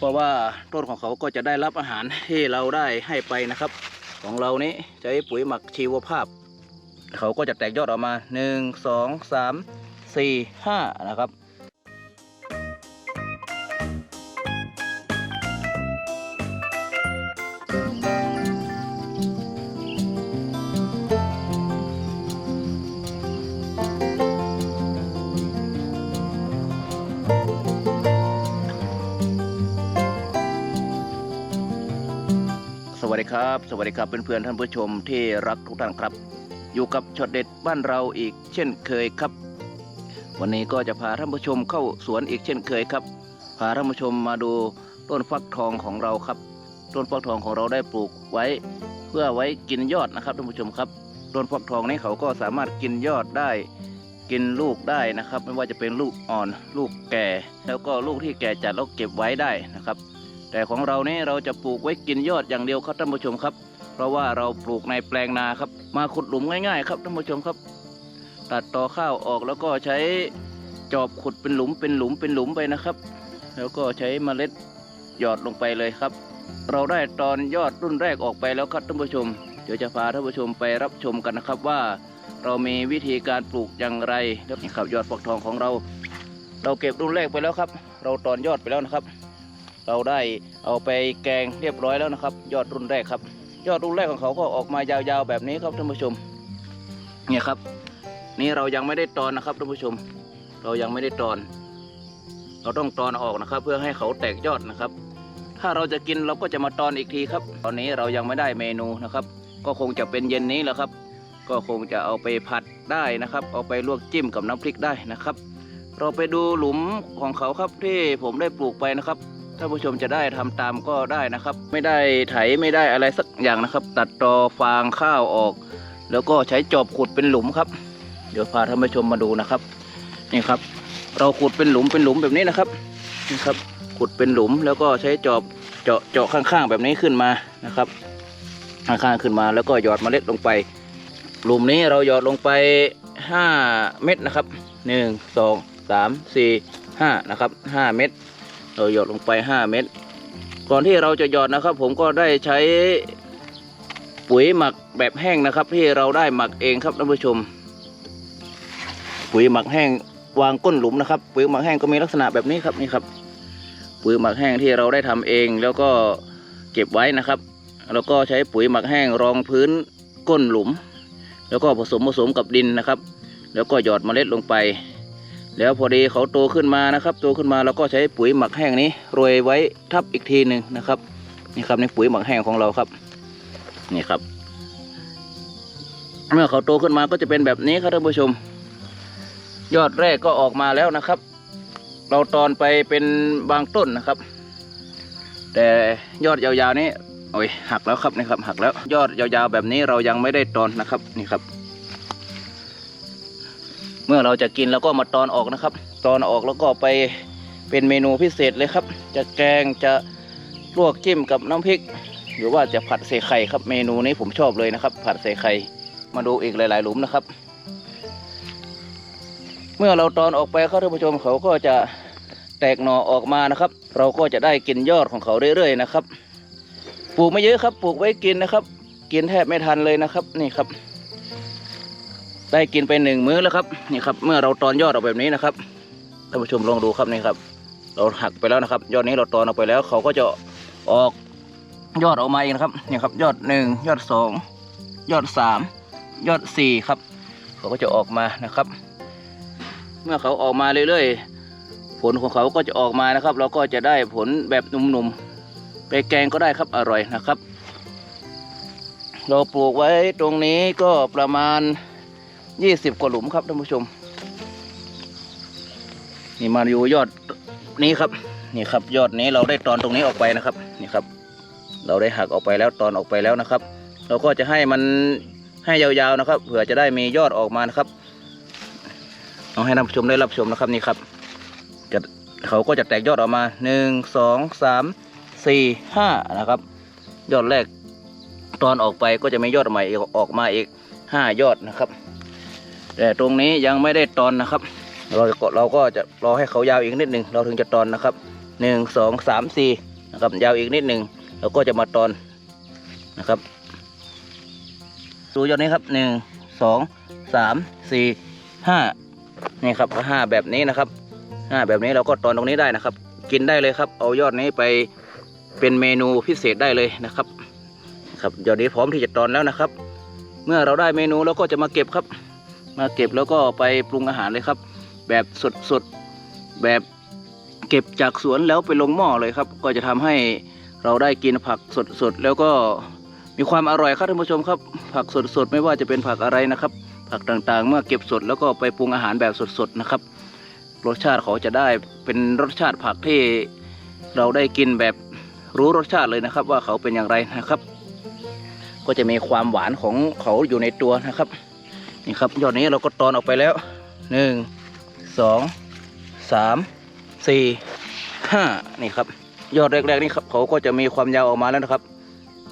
เพราะว่าต้นของเขาก็จะได้รับอาหารที่เราได้ให้ไปนะครับ ของเรานี้ใช้ปุ๋ยหมักชีวภาพ เขาก็จะแตกยอดออกมาหนึ่งสองสามสี่ห้านะครับ สวัสดีครับเพื่อนๆท่านผู้ชมที่รักทุกท่านครับ อยู่กับช็อตเด็ดบ้านเราอีกเช่นเคยครับ วันนี้ก็จะพาท่านผู้ชมเข้าสวนอีกเช่นเคยครับ พาท่านผู้ชมมาดูต้นฟักทองของเราครับ ต้นฟักทองของเราได้ปลูกไว้ เพื่อไว้กินยอดนะครับท่านผู้ชมครับต้นฟักทองนี้เขาก็สามารถกินยอดได้กินลูกได้นะครับ ไม่ว่าจะเป็นลูกอ่อนลูกแก่ แล้วก็ลูกที่แก่จัดแล้วเก็บไว้ได้นะครับ แต่ของเรานี่เราจะปลูกไว้กินยอดอย่างเดียวครับท่านผู้ชมครับ เพราะว่าเราปลูกในแปลงนาครับ มาขุดหลุมง่ายๆ ครับท่านผู้ชมครับ ตัดต่อข้าวออกแล้วก็ใช้จอบขุดเป็นหลุมเป็นหลุมเป็นหลุมไปนะครับ แล้วก็ใช้เมล็ดหยอดลงไปเลยครับ เราได้ตอนยอดรุ่นแรกออกไปแล้วครับท่านผู้ชม เดี๋ยวจะพาท่านผู้ชมไปรับชมกันนะครับว่า เรามีวิธีการปลูกอย่างไรนี่ครับยอดฟักทองของเรา เราเก็บรุ่นแรกไปแล้วครับ เราตอนยอดไปแล้วนะครับ เราได้เอาไปแกงเรียบร้อยแล้วนะครับ ยอดรุ่นแรกครับ ยอดรุ่นแรกของเขาก็ออกมายาวๆแบบนี้ครับท่านผู้ชมเนี่ยครับ นี่เรายังไม่ได้ตอนนะครับท่านผู้ชม เรายังไม่ได้ตอน เราต้องตอนออกนะครับ เพื่อให้เขาแตกยอดนะครับ ถ้าเราจะกินเราก็จะมาตอนอีกทีครับ ตอนนี้เรายังไม่ได้เมนูนะครับ ก็คงจะเป็นเย็นนี้แหละครับ ก็คงจะเอาไปผัดได้นะครับ เอาไปลวกจิ้มกับน้ำพริกได้นะครับ เราไปดูหลุมของเขาครับที่ผมได้ปลูกไปนะครับ ท่านผู้ชมจะได้ทำตามก็ได้นะครับ ไม่ได้ไถไม่ได้อะไรสักอย่างนะครับ ตัดตอฟางข้าวออก แล้วก็ใช้จอบขุดเป็นหลุมครับ เดี๋ยวพาท่านผู้ชมมาดูนะครับนี่ครับ เราขุดเป็นหลุมเป็นหลุมแบบนี้นะครับนี่ครับขุดเป็นหลุมแล้วก็ใช้จอบเจาะเจาะข้างๆแบบนี้ขึ้นมานะครับ ข้างๆขึ้นมาแล้วก็หยอดเมล็ดลงไป หลุมนี้เราหยอดลงไป 5 เม็ดนะครับ 1 2 3 4 5นะครับ5เม็ด เราหยอดลงไป 5 เม็ดก่อนที่เราจะหยอดนะครับ ผมก็ได้ใช้ปุ๋ยหมักแบบแห้งนะครับ ที่เราได้หมักเองครับท่านผู้ชม ปุ๋ยหมักแห้งวางก้นหลุมนะครับ ปุ๋ยหมักแห้งก็มีลักษณะแบบนี้ครับนี่ครับ ปุ๋ยหมักแห้งที่เราได้ทำเองแล้วก็เก็บไว้นะครับ แล้วก็ใช้ปุ๋ยหมักแห้งรองพื้นก้นหลุม แล้วก็ผสมผสมกับดินนะครับ แล้วก็หยอดเมล็ดลงไป แล้วพอดีเขาโตขึ้นมานะครับ โตขึ้นมาเราก็ใช้ปุ๋ยหมักแห้งนี้โรยไว้ทับอีกทีหนึ่งนะครับ นี่ครับในปุ๋ยหมักแห้งของเราครับ นี่ครับ เมื่อเขาโตขึ้นมาก็จะเป็นแบบนี้ครับท่านผู้ชม ยอดแรกก็ออกมาแล้วนะครับ เราตอนไปเป็นบางต้นนะครับ แต่ยอดยาวๆนี้โอ้ยหักแล้วครับนี่ครับหักแล้วยอดยาวๆแบบนี้เรายังไม่ได้ตอนนะครับนี่ครับ เมื่อเราจะกินเราก็มาตอนออกนะครับ ตอนออกแล้วก็ไปเป็นเมนูพิเศษเลยครับ จะแกงจะลวกจิ้มกับน้ำพริก หรือว่าจะผัดใส่ไข่ครับ เมนูนี้ผมชอบเลยนะครับ ผัดใส่ไข่มาดูอีกหลาย ๆ หลุมนะครับ เมื่อเราตอนออกไปครับท่านผู้ชมเขาก็จะแตกหน่อออกมานะครับ เราก็จะได้กินยอดของเขาเรื่อยๆนะครับ ปลูกไม่เยอะครับ ปลูกไว้กินนะครับ กินแทบไม่ทันเลยนะครับ นี่ครับ ได้กินไปหนึ่งมื้อแล้วครับนี่ครับ เมื่อเราตอนยอดออกแบบนี้นะครับท่านผู้ชมลองดูครับนี่ครับ เราหักไปแล้วนะครับ ยอดนี้เราตอนออกไปแล้ว เขาก็จะออกยอดออกมาเองนะครับนี่ครับ ยอดหนึ่งยอดสองยอดสามยอดสี่ครับ เขาก็จะออกมานะครับ เมื่อเขาออกมาเรื่อยๆ ผลของเขาก็จะออกมานะครับ เราก็จะได้ผลแบบหนุ่มๆไปแกงก็ได้ครับอร่อยนะครับ เราปลูกไว้ตรงนี้ก็ประมาณ ยี่สิบกว่าหลุมครับท่านผู้ชม นี่มาดูยอดนี้ครับ นี่ครับ ยอดนี้เราได้ตอนตรงนี้ออกไปนะครับ นี่ครับ เราได้หักออกไปแล้วตอนออกไปแล้วนะครับ เราก็จะให้มันให้ยาวๆนะครับ เผื่อจะได้มียอดออกมานะครับ เอาให้ท่านผู้ชมได้รับชมนะครับนี่ครับจะเขาก็จะแตกยอดออกมาหนึ่งสองสามสี่ห้านะครับ ยอดแรกตอนออกไปก็จะมียอดใหม่ออกมาอีกห้ายอดนะครับ แต่ตรงนี้ยังไม่ได้ตอนนะครับ เราเราก็จะรอให้เขายาวอีกนิดหนึ่งเราถึงจะตอนนะครับหนึ่งสองสามสี่นะครับยาวอีกนิดหนึ่งเราก็จะมาตอนนะครับ ดูยอดนี้ครับหนึ่งสองสามสี่ห้านี่ครับห้าแบบนี้นะครับห้าแบบนี้เราก็ตอนตรงนี้ได้นะครับ กินได้เลยครับ เอายอดนี้ไปเป็นเมนูพิเศษได้เลยนะครับ ครับยอดนี้พร้อมที่จะตอนแล้วนะครับ เมื่อเราได้เมนูเราก็จะมาเก็บครับ มาเก็บแล้วก็ไปปรุงอาหารเลยครับ แบบสดๆแบบเก็บจากสวนแล้วไปลงหม้อเลยครับ ก็จะทำให้เราได้กินผักสดๆแล้วก็มีความอร่อยครับท่านผู้ชมครับ ผักสดๆไม่ว่าจะเป็นผักอะไรนะครับ ผักต่างๆ เมื่อเก็บสดแล้วก็ไปปรุงอาหารแบบสดๆนะครับ รสชาติเขาจะได้เป็นรสชาติผักที่เราได้กินแบบรู้รสชาติเลยนะครับ ว่าเขาเป็นอย่างไรนะครับ ก็จะมีความหวานของเขาอยู่ในตัวนะครับ นี่ครับยอดนี้เราก็ตอนออกไปแล้วหนึ่งสองสามสี่ห้านี่ครับ ยอดแรกๆนี่ครับเขาก็จะมีความยาวออกมาแล้วนะครับ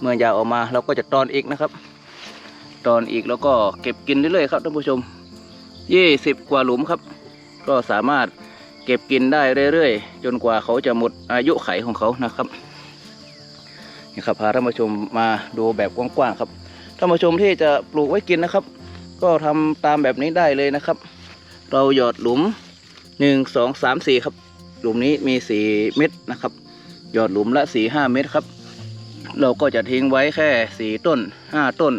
เมื่อยาวออกมาเราก็จะตอนอีกนะครับ ตอนอีกแล้วก็เก็บกินเรื่อยๆครับท่านผู้ชมยี่สิบกว่าหลุมครับ ก็สามารถเก็บกินได้เรื่อยๆ จนกว่าเขาจะหมดอายุไขของเขานะครับนี่ครับพาท่านผู้ชมมาดูแบบกว้างๆครับท่านผู้ชมที่จะปลูกไว้กินนะครับ ก็ทำตามแบบนี้ได้เลยนะครับ เราหยอดหลุมหนึ่งสองสามสี่ครับ หลุมนี้มีสี่เม็ดนะครับ หยอดหลุมละสี่ห้าเม็ดครับ เราก็จะทิ้งไว้แค่สี่ต้นห้าต้น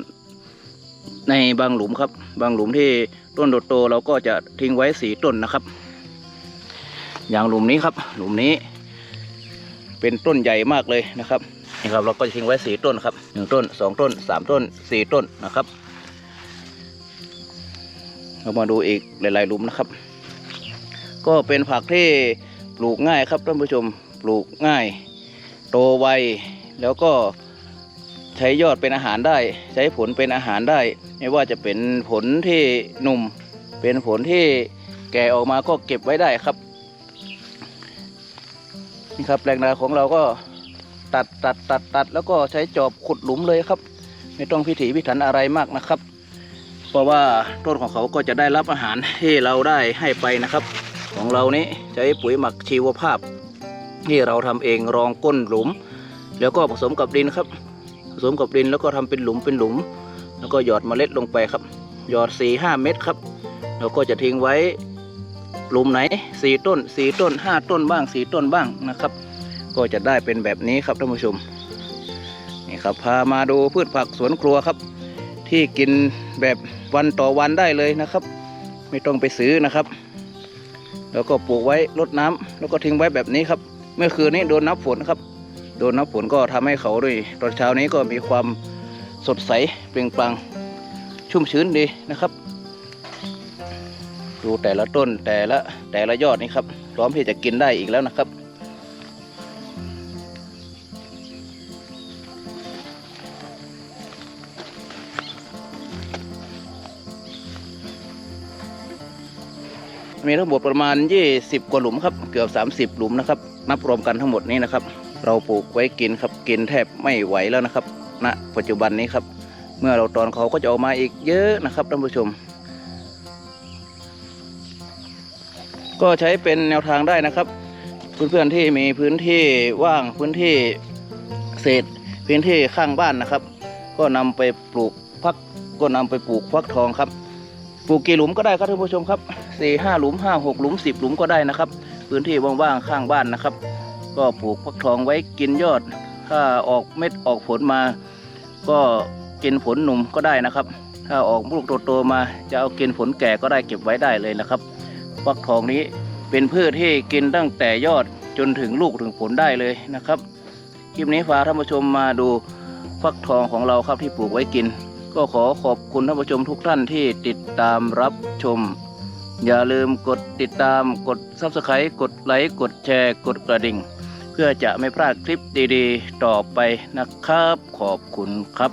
ในบางหลุมครับ บางหลุมที่ต้นโตๆเราก็จะทิ้งไว้สี่ต้นนะครับ อย่างหลุมนี้ครับ หลุมนี้ เป็นต้นใหญ่มากเลยนะครับนี่ครับเราก็จะทิ้งไว้สี่ต้นครับหนึ่งต้นสองต้นสามต้นสี่ต้นนะครับ เรามาดูอีกหลายๆหลุมนะครับ ก็เป็นผักที่ปลูกง่ายครับท่านผู้ชมปลูกง่าย โตไวแล้วก็ใช้ยอดเป็นอาหารได้ ใช้ผลเป็นอาหารได้ ไม่ว่าจะเป็นผลที่หนุ่ม เป็นผลที่แก่ออกมาก็เก็บไว้ได้ครับนี่ครับแปลงนาของเราก็ตัดตัดตัดตัดแล้วก็ใช้จอบขุดหลุมเลยครับ ไม่ต้องพิถีพิถันอะไรมากนะครับ เพราะว่าต้นของเขาก็จะได้รับอาหารที่เราได้ให้ไปนะครับ ของเรานี้ใช้ปุ๋ยหมักชีวภาพ ที่เราทำเองรองก้นหลุม แล้วก็ผสมกับดินครับ ผสมกับดินแล้วก็ทำเป็นหลุมเป็นหลุม แล้วก็หยอดเมล็ดลงไปครับ หยอด4ี่ห้าเม็ดครับแล้วก็จะทิ้งไว้หลุมไหนสี่ต้นสี่ต้นห้าต้นบ้างสี่ต้นบ้างนะครับ ก็จะได้เป็นแบบนี้ครับท่านผู้ชมนี่ครับพามาดูพืชผักสวนครัวครับ ที่กินแบบวันต่อวันได้เลยนะครับ ไม่ต้องไปซื้อนะครับ แล้วก็ปลูกไว้รดน้ำแล้วก็ทิ้งไว้แบบนี้ครับ เมื่อคืนนี้โดนน้ำฝนครับ โดนน้ำฝนก็ทำให้เขาด้วยตอนเช้านี้ก็มีความสดใสเปล่งปลั่งชุ่มชื้นดีนะครับ ดูแต่ละต้นแต่ละแต่ละยอดนี่ครับ พร้อมที่จะกินได้อีกแล้วนะครับ มีทั้งหมดประมาณ 20 กว่าหลุมครับ เกือบ 30 หลุมนะครับ นับรวมกันทั้งหมดนี้นะครับ เราปลูกไว้กินครับ กินแทบไม่ไหวแล้วนะครับณปัจจุบันนี้ครับ เมื่อเราตอนเขาก็จะออกมาอีกเยอะนะครับท่านผู้ชม ก็ใช้เป็นแนวทางได้นะครับ เพื่อนๆที่มีพื้นที่ว่างพื้นที่เศษพื้นที่ข้างบ้านนะครับ ก็นำไปปลูกพักก็นำไปปลูกฟักทองครับ ปลูกกี่หลุมก็ได้ครับท่านผู้ชมครับ สี่ห้าหลุมห้าหกหลุมสิบหลุมก็ได้นะครับ พื้นที่ว่างๆข้างบ้านนะครับ ก็ปลูกฟักทองไว้กินยอด ถ้าออกเม็ดออกผลมา ก็กินผลหนุ่มก็ได้นะครับ ถ้าออกลูกโตๆมาจะเอากินผลแก่ก็ได้เก็บไว้ได้เลยนะครับฟักทองนี้เป็นพืชที่กินตั้งแต่ยอดจนถึงลูกถึงผลได้เลยนะครับ คลิปนี้ฝากท่านผู้ชมมาดูฟักทองของเราครับที่ปลูกไว้กิน ก็ขอขอบคุณท่านผู้ชมทุกท่านที่ติดตามรับชม อย่าลืมกดติดตามกด Subscribe กดไลค์กดแชร์ กดกระดิ่ง เพื่อจะไม่พลาดคลิปดีๆ ต่อไปนะครับ ขอบคุณครับ